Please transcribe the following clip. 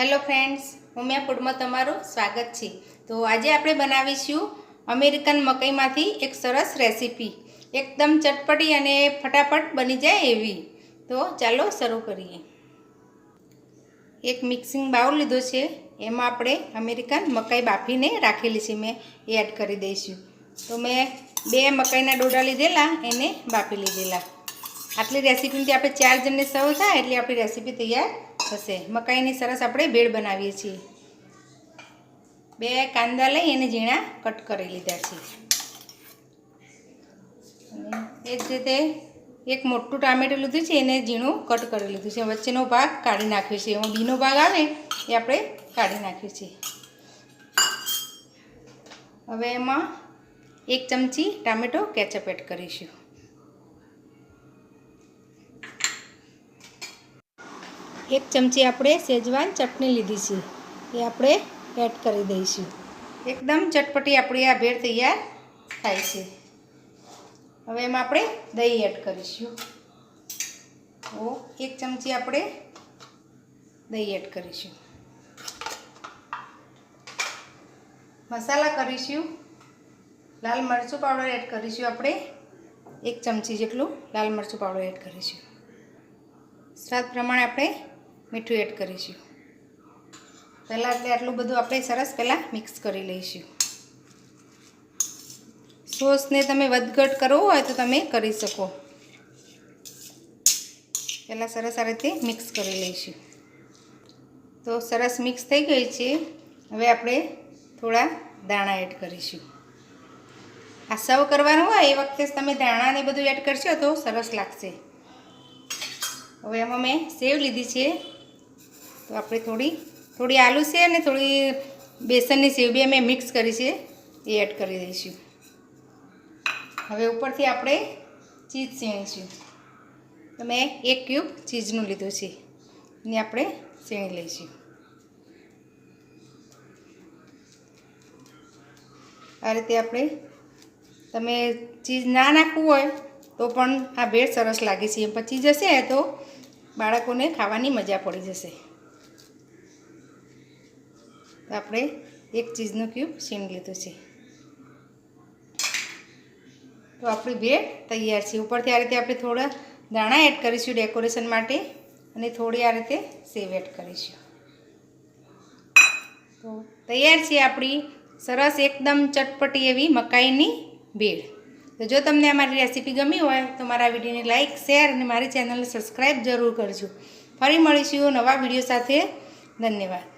Hello friends Umiya ફૂડમાં તમારું સ્વાગત છે. તો આજે આપણે બનાવીશું અમેરિકન મકઈમાંથી એક સરસ રેસીપી. એકદમ ચટપટી અને ફટાફટ બની જાય એવી. તો ચાલો શરૂ કરીએ. એક મિક્સિંગ બાઉલ લીધો છે, એમાં આપણે અમેરિકન મકાઈ બાફીને રાખેલી છે મેં એડ કરી દઈશું. તો મેં બે મકાઈના ડોડા લીધેલા, એને બાફી લીધેલા. આટલી રેસીપીથી આપણે ચાર જણને સર્વ થાય એટલે આપણી રેસીપી તૈયાર થશે. મકાઈની સરસ આપણે ભેળ બનાવીએ છીએ. બે કાંદા લઈ એને ઝીણા કટ કરી લીધા છે. એ જ રીતે એક મોટું ટામેટું લીધું છે, એને ઝીણું કટ કરી લીધું છે. વચ્ચેનો ભાગ કાઢી નાખ્યો છે. એમાં બીનો ભાગ આવે એ આપણે કાઢી નાખ્યો છે. હવે એમાં એક ચમચી ટામેટો કેચઅપ એડ કરીશું. એક ચમચી આપણે સેજવાન ચટણી લીધી છે. એ આપણે એડ કરી દઈશું. એકદમ ચટપટી આપણી આ ભેળ તૈયાર થાય છે. હવે એમાં આપણે દહીં એડ કરીશું. તો એક ચમચી આપણે દહીં એડ કરીશું. મસાલા કરીશું. લાલ મરચું પાવડર એડ કરીશું આપણે. એક ચમચી જેટલું લાલ મરચું પાવડર એડ કરીશું. સ્વાદ પ્રમાણે આપણે મીઠું એડ કરીશું. પહેલાં એટલે આટલું બધું આપણે સરસ પહેલાં મિક્સ કરી લઈશું. સોસને તમે વધઘટ કરવો હોય તો તમે કરી શકો. પહેલાં સરસ આ રીતે મિક્સ કરી લઈશું. તો સરસ મિક્સ થઈ ગઈ છે. હવે આપણે થોડા દાણા એડ કરીશું. આ સર્વ કરવાનું હોય એ વખતે તમે દાણા ને બધું એડ કરશો તો સરસ લાગશે. હવે એમાં મેં સેવ લીધી છે. તો આપણે થોડી થોડી આલુ છે અને થોડી બેસનની સેવ બી અમે મિક્સ કરી છે, એ એડ કરી દઈશું. હવે ઉપરથી આપણે ચીઝ સીણીશું તો મેં એક ક્યુબ ચીઝનું લીધું છે, એને આપણે સીણી લઈશું. આ રીતે આપણે, તમે ચીઝ ના નાખવું હોય તો પણ આ ભેળ સરસ લાગે છે. પછી જશે તો બાળકોને ખાવાની મજા પડી જશે. તો આપણે એક ચીઝનો ક્યુબ સીણ લીધું છે. તો આપણી ભેળ તૈયાર છે. ઉપરથી આ રીતે આપણે થોડા દાણા એડ કરીશું ડેકોરેશન માટે અને થોડી આ રીતે સેવ એડ કરીશું. તો તૈયાર છે આપણી સરસ એકદમ ચટપટી એવી મકાઈની ભેળ. તો જો તમને અમારી રેસીપી ગમી હોય તો મારા વિડીયોને લાઇક શેર અને મારી ચેનલને સબસ્ક્રાઈબ જરૂર કરજો. ફરી મળીશું નવા વીડિયો સાથે. ધન્યવાદ.